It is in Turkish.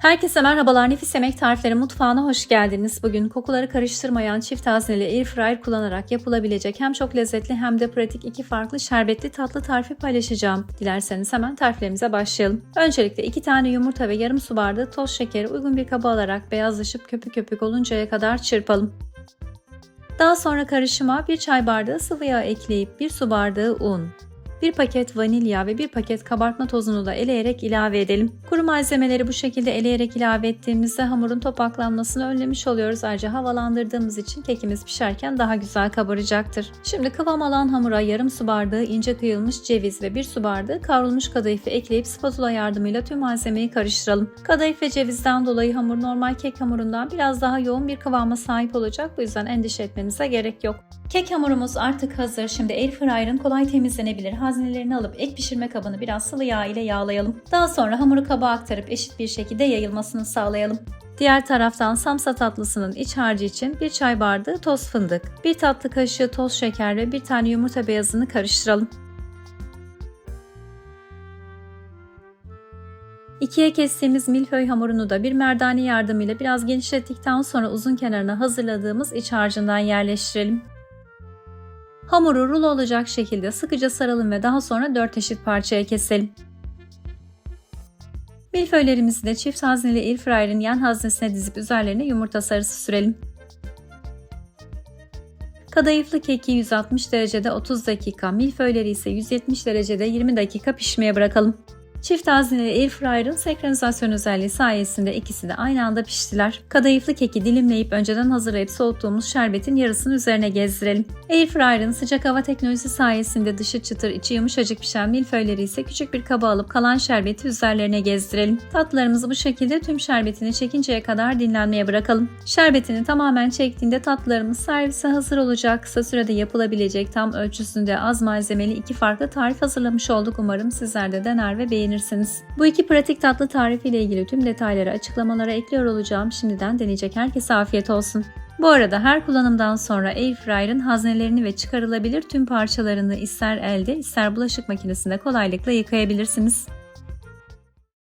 Herkese merhabalar. Nefis Yemek Tarifleri Mutfağı'na hoş geldiniz. Bugün kokuları karıştırmayan çift hazneli air fryer kullanarak yapılabilecek hem çok lezzetli hem de pratik iki farklı şerbetli tatlı tarifi paylaşacağım. Dilerseniz hemen tariflerimize başlayalım. Öncelikle iki tane yumurta ve yarım su bardağı toz şekeri uygun bir kaba alarak beyazlaşıp köpük köpük oluncaya kadar çırpalım. Daha sonra karışıma bir çay bardağı sıvı yağ ekleyip bir su bardağı un, 1 paket vanilya ve 1 paket kabartma tozunu da eleyerek ilave edelim. Kuru malzemeleri bu şekilde eleyerek ilave ettiğimizde hamurun topaklanmasını önlemiş oluyoruz. Ayrıca havalandırdığımız için kekimiz pişerken daha güzel kabaracaktır. Şimdi kıvam alan hamura yarım su bardağı ince kıyılmış ceviz ve 1 su bardağı kavrulmuş kadayıfı ekleyip spatula yardımıyla tüm malzemeyi karıştıralım. Kadayıf ve cevizden dolayı hamur normal kek hamurundan biraz daha yoğun bir kıvama sahip olacak. Bu yüzden endişe etmenize gerek yok. Kek hamurumuz artık hazır. Şimdi airfryer'ın kolay temizlenebilir haznelerini alıp ek pişirme kabını biraz sıvı yağ ile yağlayalım. Daha sonra hamuru kaba aktarıp eşit bir şekilde yayılmasını sağlayalım. Diğer taraftan samsa tatlısının iç harcı için bir çay bardağı toz fındık, bir tatlı kaşığı toz şeker ve bir tane yumurta beyazını karıştıralım. İkiye kestiğimiz milföy hamurunu da bir merdane yardımıyla biraz genişlettikten sonra uzun kenarına hazırladığımız iç harcından yerleştirelim. Hamuru rulo olacak şekilde sıkıca saralım ve daha sonra 4 eşit parçaya keselim. Milföylerimizi de çift hazneli airfryer'in yan haznesine dizip üzerlerine yumurta sarısı sürelim. Kadayıflı keki 160 derecede 30 dakika, milföyleri ise 170 derecede 20 dakika pişmeye bırakalım. Çift hazneli airfryer'ın senkronizasyon özelliği sayesinde ikisi de aynı anda piştiler. Kadayıflı keki dilimleyip önceden hazırlayıp soğuttuğumuz şerbetin yarısını üzerine gezdirelim. Airfryer'ın sıcak hava teknolojisi sayesinde dışı çıtır içi yumuşacık pişen milföyleri ise küçük bir kaba alıp kalan şerbeti üzerlerine gezdirelim. Tatlılarımızı bu şekilde tüm şerbetini çekinceye kadar dinlenmeye bırakalım. Şerbetini tamamen çektiğinde tatlılarımız servise hazır olacak. Kısa sürede yapılabilecek tam ölçüsünde az malzemeli iki farklı tarif hazırlamış olduk. Umarım sizler de dener ve beğenirsiniz beğenirsiniz. Bu iki pratik tatlı tarifi ile ilgili tüm detayları açıklamalara ekliyor olacağım. Şimdiden deneyecek herkese afiyet olsun. Bu arada her kullanımdan sonra airfryer'ın haznelerini ve çıkarılabilir tüm parçalarını ister elde ister bulaşık makinesinde kolaylıkla yıkayabilirsiniz.